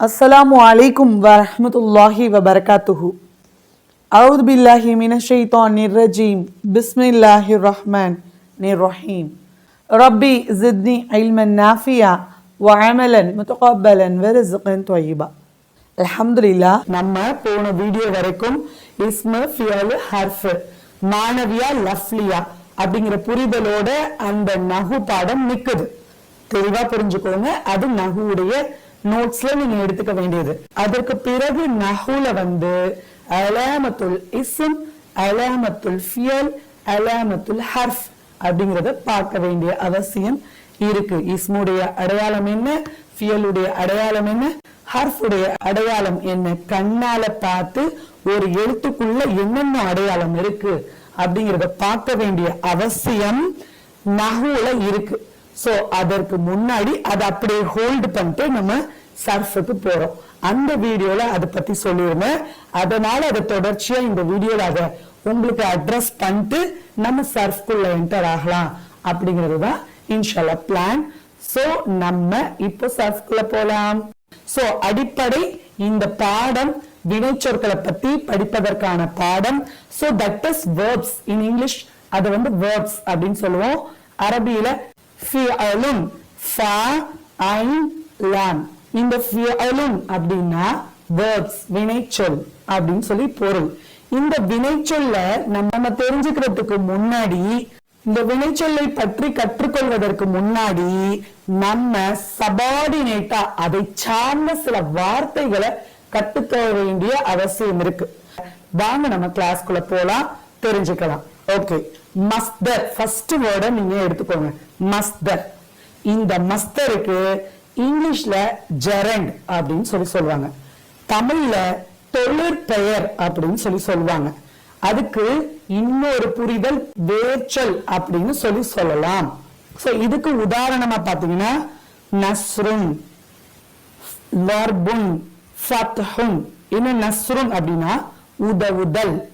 அஸ்ஸலாமு அலைக்கும் வரமத்துல்லாஹி வபர்காத்துஹு அவுது பில்லாஹி மினஷைத்தான் நிர்ரஜீம் பிஸ்மில்லாஹி ரஹ்மான் நிர் ரஹீம் ரப்பி ஜித்னி ஐல்மன் நாஃபியா வஅமலன் முத்தகப்பலன் வெரிசுகன் தொயிபா அல்ஹம்துலில்லா நம்ம போன வீடியோ வரைக்கும் இஸ்மு ஃபியல் ஹர்ஃப் மாணவியா லஃப்லியா அப்படிங்கிற புரிதலோட அந்த நகு பாடம் நிற்குது தெளிவாக புரிஞ்சுக்கோங்க. அது நகுவுடைய நோட்ஸ்ல நீங்க எடுத்துக்க வேண்டியது. அதற்கு பிறகு நகுல வந்து அலாமத்துல் இஸ்ம் அலாமத்துல் ஃபியல் அலாமத்துல் ஹர்ஃப் அப்படிங்கறத பார்க்க வேண்டிய அவசியம் இருக்கு. இஸ்முடைய அடையாளம் என்ன? ஃபியலுடைய அடையாளம் என்ன? ஹர்ஃபுடைய அடையாளம் என்ன? கண்ணால பார்த்து ஒரு எழுத்துக்குள்ள என்னென்ன அடையாளம் இருக்கு அப்படிங்கறத பார்க்க வேண்டிய அவசியம் நகுல இருக்கு. சோ அதற்கு முன்னாடி அதை அப்படியே ஹோல்டு பண்ணிட்டு நம்ம சர்ஃபுக்கு போறோம். அந்த வீடியோல அதை பத்தி சொல்லியிருந்தேன். அதனால அதை தொடர்ச்சியா இந்த வீடியோல அதை உங்களுக்கு அட்ரஸ் பண்ணிட்டு நம்ம சர்ஃப்குள்ள என்டர் ஆகலாம் அப்படிங்கிறது தான் இன்ஷால்லா பிளான் சோ நம்ம இப்போ சர்ஃப்குள்ள போலாம். சோ அடிப்படை இந்த பாடம் வினைச்சொற்களை பத்தி படிப்பதற்கான பாடம். So that is verbs in English அது வந்து வேர்ப்ஸ் அப்படின்னு சொல்லுவோம். அரபியில ஃபியலும் ஃபா ஐன் லாம் இந்த ஃபியலும் அப்படின்னா வேர்ட்ஸ் வினைச்சொல் அப்படின்னு சொல்லி பொருள். இந்த வினைச்சொல்ல நம்ம தெரிஞ்சுக்கிறதுக்கு முன்னாடி இந்த வினைச்சொல்லை பற்றி கற்றுக்கொள்வதற்கு முன்னாடி நம்ம சபார்டினேட்டா அதை சார்ந்த சில வார்த்தைகளை கத்துக்க வேண்டிய அவசியம் இருக்கு. வாங்க நம்ம கிளாஸ்குள்ள போலாம் தெரிஞ்சுக்கலாம். ஓகே மஸ்தர் ஃபர்ஸ்ட் வேர்டை நீங்க எடுத்துக்கோங்க. மஸ்தர் இந்த மஸ்தருக்கு இங்கிலீஷ்ல ஜெரண்ட் அப்படின்னு சொல்லி சொல்லுவாங்க. தமிழ்ல தொழிற்பெயர் அப்படின்னு சொல்லி சொல்லுவாங்க. அதுக்கு இன்னொரு புரிதல் வேர்ச்சல் அப்படின்னு சொல்லி சொல்லலாம். சோ இதுக்கு உதாரணமா பாத்தீங்கன்னா நஸ்ருன் வர்புன் ஃபத்ஹுன். இன்னும் நஸ்ருன் அப்படின்னா உதவுதல்.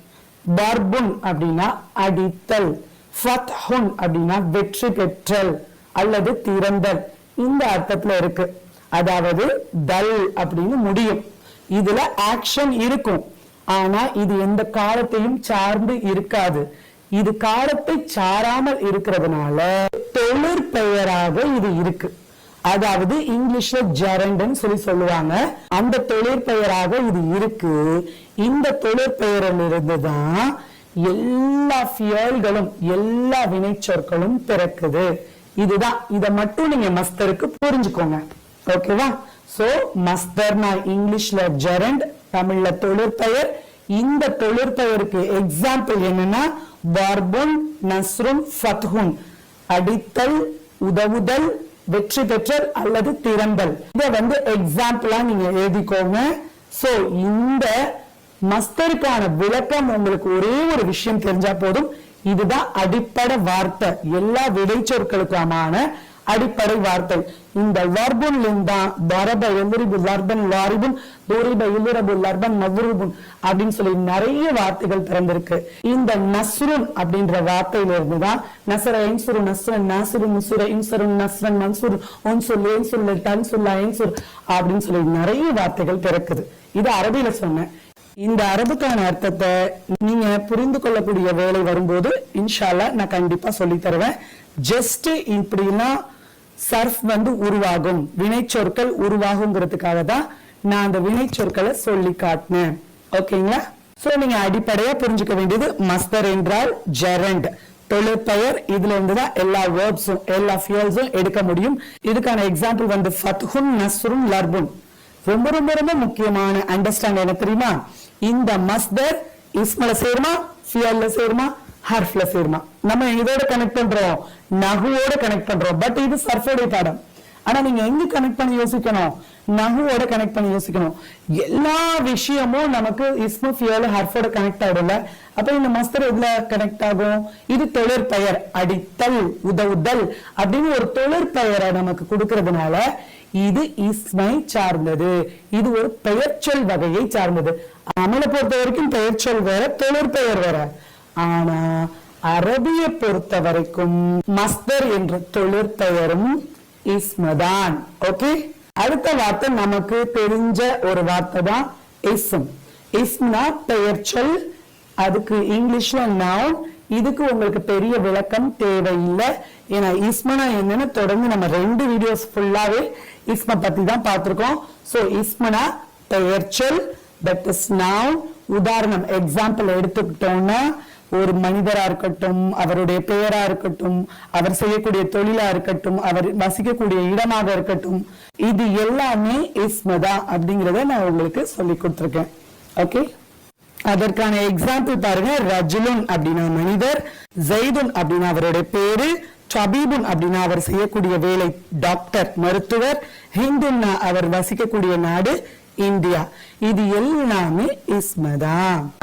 பர்புன் அப்படின்னா அடித்தல் ஃபத்ஹுன் அப்படின்னா வெற்றி பெற்றல் அல்லது திறந்தல். இந்த அர்த்தத்துல இருக்கு. அதாவது தல் அப்படின்னு முடியும். இதுல ஆக்ஷன் இருக்கும். ஆனா இது எந்த காலத்தையும் சார்ந்து இருக்காது. இது காலத்தை சாராமல் இருக்கிறதுனால தொழிற்பெயராக இது இருக்கு. அதாவது இங்கிலீஷ்ல ஜெரண்ட்னு சொல்லி சொல்லுவாங்க. அந்த தொழிற்பெயராக இது இருக்கு. இந்த தொழிற்பெயரில் இருந்துதான் எல்லா ஃபியல்களும் எல்லா வினைச்சொற்களும் பிறக்குது. இதுதான். இத மட்டும் நீங்க மஸ்தருக்கு புரிஞ்சுக்கோங்க. ஓகேவா சோ மஸ்தர்னா இங்கிலீஷ்ல ஜெரண்ட் தமிழ்ல தொழிற்பெயர் இந்த தொழிற்பெயருக்கு எக்ஸாம்பிள் என்னன்னா வர்புன் நஸ்ருன் ஃபத்ஹுன் அடித்தல் உதவுதல் வெற்றி பெற்றல் அல்லது திறந்தல் இத வந்து எக்ஸாம்பிளா நீங்க எழுதிக்கோங்க. சோ இந்த மஸ்தருக்கான விளக்கம் உங்களுக்கு ஒரே ஒரு விஷயம் தெரிஞ்சா போதும். இதுதான் அடிப்படை வார்த்தை. எல்லா விடை விடைச்சொற்களுக்கான அடிப்படை வார்த்தை. இந்த வர்புன் தான் வரப எதிரிபு லர்பன் வாரிபுன் தூரிப இலிரபு லர்பன் நவ்ருபுன் அப்படின்னு சொல்லி நிறைய வார்த்தைகள் பிறந்திருக்கு. இந்த நஸ்ருன் அப்படின்ற வார்த்தையில இருந்து தான் நசர என்சுரு நஸ்ரன் நாசுரு முசுர இன்சருன் நஸ்ரன் மன்சூர் ஒன்சுல் ஏன்சுல் தன்சுல்லா ஏன்சுர் அப்படின்னு சொல்லி நிறைய வார்த்தைகள் பிறக்குது. இது அரபியில சொன்னேன் இந்த அரபுக்கான அர்த்தத்தை நீங்க புரிந்து கொள்ளக்கூடிய வேலை வரும்போது இன்ஷால்லா நான் கண்டிப்பா சொல்லி தருவேன். ஜஸ்ட் இப்படின்னா சர்ஃப் வந்து உருவாகும். வினைச்சொற்கள் உருவாகுங்கிறதுக்காக தான் நான் அந்த வினைச்சொற்களை சொல்லி காட்டினேன். ஓகேங்களா? சோ நீங்க அடிப்படையா புரிஞ்சுக்க வேண்டியது மஸ்தர் என்றால் ஜெரண்ட் தொழிற்பெயர் இதுல இருந்துதான் எல்லா வேர்ட்ஸும் எல்லா ஃபியூல்ஸும் எடுக்க முடியும். இதுக்கான எக்ஸாம்பிள் வந்து ஃபத்ஹுன் நஸ்ருன் லர்புன் ரொம்ப ரொம்ப ரொம்ப முக்கியமான அண்டர்ஸ்டாண்ட் என்ன தெரியுமா? இந்த மஸ்தர் இஸ்மல சேருமா? ஃபியல்ல சேருமா? ஹர்ஃப்ல சேருமா நம்ம இதோட கனெக்ட் பண்றோம். நகுவோட கனெக்ட் பண்றோம். பட் இது சர்ஃபோடைய பாடம். ஆனா நீங்க எங்க கனெக்ட் பண்ணி யோசிக்கணும்? நகுவோட கனெக்ட் பண்ணி யோசிக்கணும். எல்லா விஷயமும் நமக்கு இஸ்மு ஹர்ஃபோட கனெக்ட் ஆகும்ல. அப்ப இந்த மஸ்தர் எதுல கனெக்ட் ஆகும்? இது தொழிற்பெயர் அடித்தல் உதவுதல் அப்படின்னு ஒரு தொழிற்பெயரை நமக்கு கொடுக்கறதுனால இது இஸ்மை சார்ந்தது. இது ஒரு பெயர்ச்சொல் வகையை சார்ந்தது. அமலை பொறுத்த வரைக்கும் பெயர்ச்சொல் வேற தொழிற்பெயர் வேற. ஆனா அரபிய பொறுத்த வரைக்கும் மஸ்தர் என்ற தொழிற்பெயரும் இஸ்மதான். ஓகே அடுத்த வார்த்தை நமக்கு தெரிஞ்ச ஒரு வார்த்தை தான் இஸ்ம். இஸ்ம்னா பெயர்ச்சொல் அதுக்கு இங்கிலீஷ்ல நவுன் இதுக்கு உங்களுக்கு பெரிய விளக்கம் தேவையில்லை. ஏன்னா இஸ்மனா என்னன்னு தொடர்ந்து நம்ம ரெண்டு வீடியோஸ் ஃபுல்லாவே இஸ்ம பத்தி தான் பார்த்திருக்கோம். சோ இஸ்மனா பெயர்ச்சொல் தட் இஸ் நவுன் உதாரணம் எக்ஸாம்பிள் எடுத்துக்கிட்டோம்னா ஒரு மனிதரா இருக்கட்டும் அவருடைய பெயரா இருக்கட்டும் அவர் செய்யக்கூடிய தொழிலா இருக்கட்டும் அவர் வசிக்கக்கூடிய இடமாக இருக்கட்டும் இது எல்லாமே இஸ்மதா அப்படிங்கறத நான் உங்களுக்கு சொல்லி கொடுத்துருக்கேன். ஓகே அதற்கான எக்ஸாம்பிள் பாருங்க. ரஜுலுன் அப்படின்னா மனிதர் ஜெய்துன் அப்படின்னா அவருடைய பேரு டபீபுன் அப்படின்னா அவர் செய்யக்கூடிய வேலை டாக்டர் மருத்துவர் ஹிந்துன்னா அவர் வசிக்கக்கூடிய நாடு இந்தியா. இது எல்லாமே இஸ்மதா.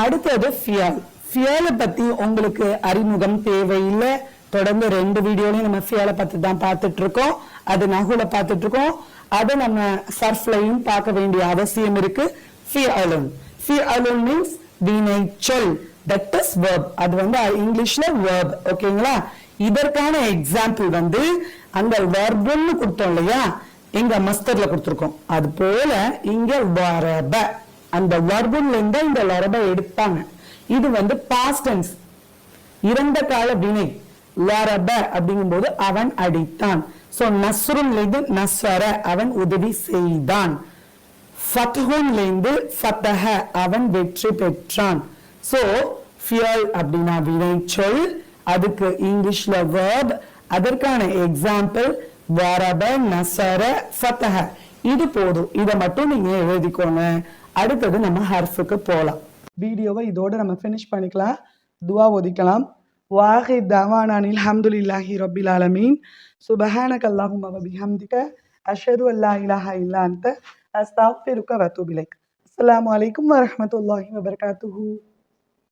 அடுத்தது ஃபியால். ஃபியாலை பத்தி உங்களுக்கு அறிமுகம் தேவையில்லை. தொடர்ந்து ரெண்டு வீடியோலையும் நம்ம ஃபியலை பத்தி தான் பார்த்துட்டு இருக்கோம் அது நகுல பார்த்துட்டு இருக்கோம் அதை நம்ம சர்ஃப்லையும் பார்க்க வேண்டிய அவசியம் இருக்கு. ஃபியாலுன் அலோன் மீன்ஸ் வினைச்சொல் தட் இஸ் வேர்ப் அது வந்து இங்கிலீஷ்ல வேர்ப் ஓகேங்களா? இதற்கான எக்ஸாம்பிள் வந்து அங்க வெர்புன்னு கொடுத்தோம் இல்லையா? எங்க மஸ்தர்ல கொடுத்துருக்கோம். அது போல இங்க வரப அந்த வர்பன்ல இருந்து இந்த லரப எடுத்தாங்க இது வந்து பாஸ்ட் இறந்த கால வினை. லரப அப்படிங்கும்போது அவன் அடித்தான். சோ நஸ்ருன்ல இருந்து நஸ்வர அவன் உதவி செய்தான். ஃபத்ஹுன்ல இருந்து ஃபத்தஹ அவன் வெற்றி பெற்றான். சோ ஃபியல் அப்படின்னா சொல் அதுக்கு இங்கிலீஷ்ல வேர்ப் அதற்கான எக்ஸாம்பிள் வரப நசர ஃபத்தஹ. இது போதும். இதை மட்டும் நீங்க எழுதிக்கோங்க. அடுத்தது நம்ம ஹர்ஃபுக்கு போலாம். வீடியோவை இதோட நம்ம ஃபினிஷ் பண்ணிக்கலாம். துவா ஒதிக்கலாம். வாஹி தவானானில் அல்ஹம்துலில்லாஹி ரபில் ஆலமீன். சுபஹானக அல்லாஹும்ம வ பிஹம்திக. அஷது அல்லா இலாஹா இல்லா அன்த. அஸ்தக்ஃபிருக வ அத்தூபு இலைக். அஸ்ஸலாமு அலைக்கும்